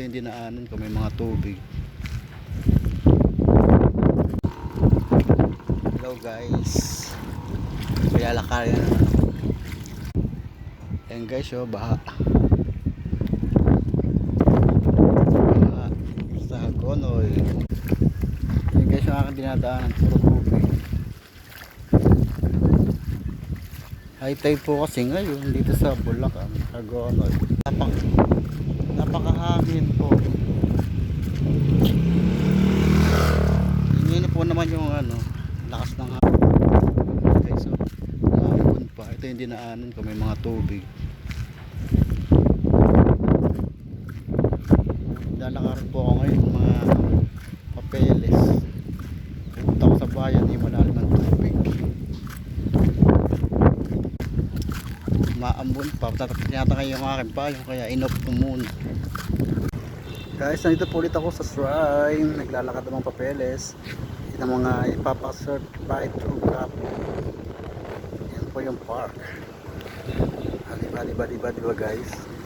ito yung dinaanan ko may mga tubig. Hello guys. Kaya lakarin na ayan guys oh baha. Baha sa Hagonoy ayan guys yung aking dinadaanan puro tubig. High tide po kasi ngayon dito sa Bulacan Hagonoy napak napakahangin po Hindi po naman yung ano, lakas ng hangin. Okay, so, naambon pa. Ito yung dinaanan ko, may mga tubig. Lalakarin po ako ngayon, mga papeles. Pupunta ko sa bayan, yung malalim ng tubig. Maambon pa. Tinatangay yung aking payong, kaya inop ko muna. Guys, nandito po ulit ako sa shrine. Naglalakad ng mga papeles. Ang mga ipapasert by through cup. Yan po yung park. Diba, diba, diba, diba guys?